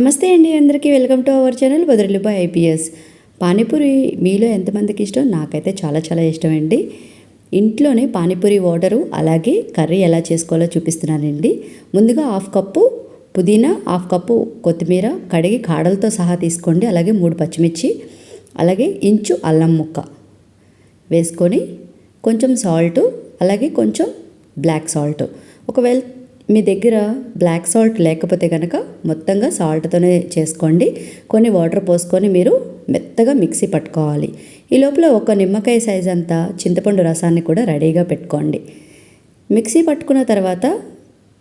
నమస్తే అండి అందరికీ. Welcome to our channel by IPS. Panipuri మీలో ఎంతమందికి ఇష్టం? నాకైతే చాలా చాలా ఇష్టం అండి ఇంట్లోనే పానీపూరి వాటరు అలాగే కర్రీ ఎలా చేసుకోవాలో చూపిస్తున్నానండి. ముందుగా హాఫ్ కప్పు పుదీనా హాఫ్ కప్పు కొత్తిమీర కడిగి కాడలతో సహా తీసుకోండి. అలాగే మూడు పచ్చిమిర్చి అలాగే ఇంచు అల్లం ముక్క వేసుకొని కొంచెం సాల్ట్ అలాగే కొంచెం బ్లాక్ సాల్ట్. ఒకవేళ మీ దగ్గర బ్లాక్ సాల్ట్ లేకపోతే కనుక మొత్తంగా సాల్ట్తోనే చేసుకోండి. కొన్ని వాటర్ పోసుకొని మీరు మెత్తగా మిక్సీ పట్టుకోవాలి. ఈ లోపల ఒక నిమ్మకాయ సైజ్ అంతా చింతపండు రసాన్ని కూడా రెడీగా పెట్టుకోండి. మిక్సీ పట్టుకున్న తర్వాత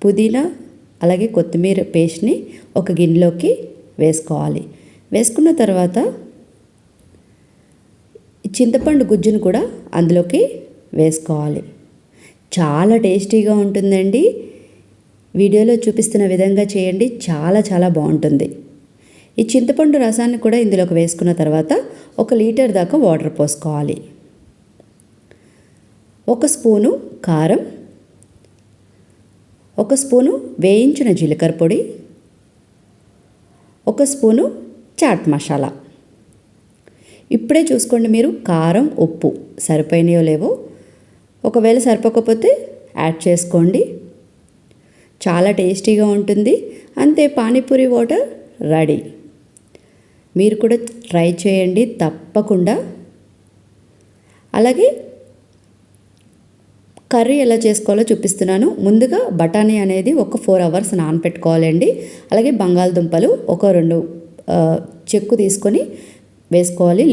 పుదీనా అలాగే కొత్తిమీర పేస్ట్ని ఒక గిన్నెలోకి వేసుకోవాలి. వేసుకున్న తర్వాత చింతపండు గుజ్జును కూడా అందులోకి వేసుకోవాలి. చాలా టేస్టీగా ఉంటుందండి. వీడియోలో చూపిస్తున్న విధంగా చేయండి. చాలా చాలా బాగుంటుంది. ఈ చింతపండు రసాన్ని కూడా ఇందులోకి వేసుకున్న తర్వాత ఒక లీటర్ దాకా వాటర్ పోసుకోవాలి. ఒక స్పూను కారం ఒక స్పూను వేయించిన జీలకర్ర పొడి ఒక స్పూను చాట్ మసాలా. ఇప్పుడే చూసుకోండి మీరు కారం ఉప్పు సరిపోయినాయో లేవో. ఒకవేళ సరిపోకపోతే యాడ్ చేసుకోండి. చాలా టేస్టీగా ఉంటుంది. అంతే పానీపూరి వాటర్ రెడీ. మీరు కూడా ట్రై చేయండి తప్పకుండా. అలాగే కర్రీ ఎలా చేసుకోవాలో చూపిస్తున్నాను. ముందుగా బఠానీ అనేది ఒక ఫోర్ అవర్స్ నానపెట్టుకోవాలండి. అలాగే బంగాళదుంపలు ఒక రెండు చెక్కు తీసుకొని వేసుకోవాలి.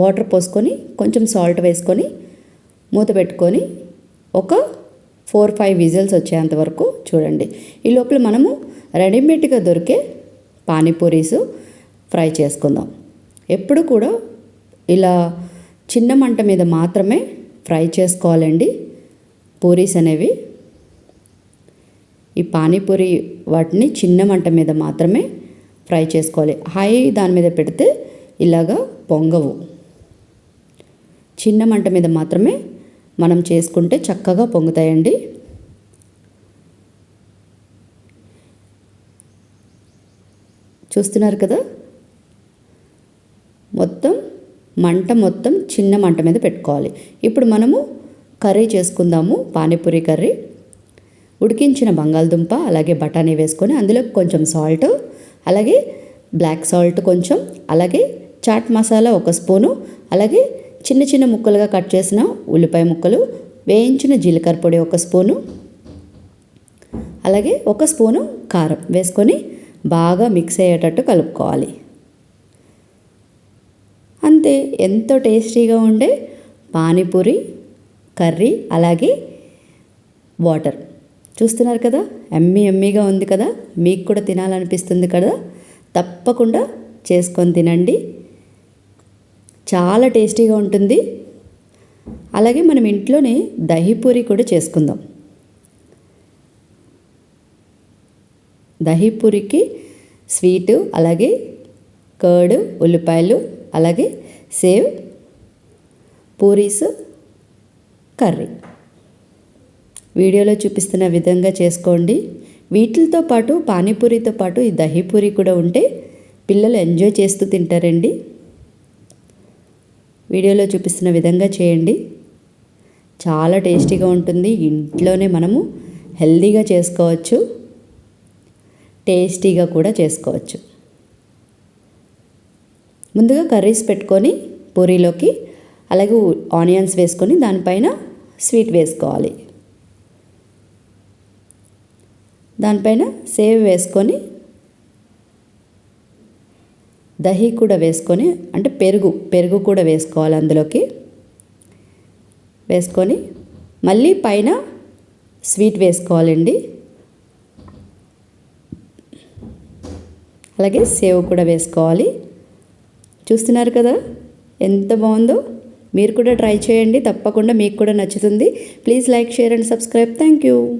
వాటర్ పోసుకొని కొంచెం సాల్ట్ వేసుకొని మూత పెట్టుకొని ఒక ఫోర్ ఫైవ్ విజిల్స్ వచ్చేంత వరకు చూడండి. ఈ లోపల మనము రెడీమేడ్గా దొరికే పానీపూరీస్ ఫ్రై చేసుకుందాం. ఎప్పుడు కూడా ఇలా చిన్న మంట మీద మాత్రమే ఫ్రై చేసుకోవాలండి. పూరీస్ అనేవి. ఈ పానీపూరి వాటిని చిన్న మంట మీద మాత్రమే ఫ్రై చేసుకోవాలి. హై దాని మీద పెడితే ఇలాగా పొంగవు. చిన్న మంట మీద మాత్రమే మనం చేసుకుంటే చక్కగా పొంగుతాయండి. చూస్తున్నారు కదా? మొత్తం మంట మొత్తం చిన్న మంట మీద పెట్టుకోవాలి. ఇప్పుడు మనము కర్రీ చేసుకుందాము పానీపూరి కర్రీ. ఉడికించిన బంగాళదుంప అలాగే బఠానీ వేసుకొని అందులో కొంచెం సాల్ట్ అలాగే బ్లాక్ సాల్ట్ కొంచెం అలాగే చాట్ మసాలా ఒక స్పూను అలాగే చిన్న చిన్న ముక్కలుగా కట్ చేసిన ఉల్లిపాయ ముక్కలు వేయించిన జీలకర్ర పొడి ఒక స్పూను అలాగే ఒక స్పూను కారం వేసుకొని బాగా మిక్స్ అయ్యేటట్టు కలుపుకోవాలి. అంతే ఎంతో టేస్టీగా ఉండే పానీపూరి కర్రీ అలాగే వాటర్. చూస్తున్నారు కదా ఎమ్మి ఎమ్మిగా ఉంది కదా మీకు కూడా తినాలనిపిస్తుంది కదా తప్పకుండా చేసుకొని తినండి. చాలా టేస్టీగా ఉంటుంది. అలాగే మనం ఇంట్లోనే దహీపూరి కూడా చేసుకుందాం. దహీపూరికి స్వీటు అలాగే కర్డ్ ఉల్లిపాయలు అలాగే సేవ్ పూరీస్ కర్రీ. వీడియోలో చూపిస్తున్న విధంగా చేసుకోండి. వీటితో పాటు పానీపూరితో పాటు ఈ దహీపూరి కూడా ఉంటే పిల్లలు ఎంజాయ్ చేస్తూ తింటారండి. వీడియోలో చూపిస్తున్న విధంగా చేయండి. చాలా టేస్టీగా ఉంటుంది. ఇంట్లోనే మనము హెల్దీగా చేసుకోవచ్చు. టేస్టీగా కూడా చేసుకోవచ్చు. ముందుగా కర్రీస్ పెట్టుకొని పూరీలోకి అలాగే ఆనియన్స్ వేసుకొని దానిపైన స్వీట్ వేసుకోవాలి. దానిపైన సేవ్ వేసుకొని దహి కూడా వేసుకొని అంటే పెరుగు పెరుగు కూడా వేసుకోవాలి అందులోకి. వేసుకొని మళ్ళీ పైన స్వీట్ వేసుకోవాలండి. అలాగే సేవ్ కూడా వేసుకోవాలి. చూస్తున్నారు కదా? ఎంత బాగుందో? మీరు కూడా ట్రై చేయండి. తప్పకుండా మీకు కూడా నచ్చుతుంది. Please like share and subscribe. Thank you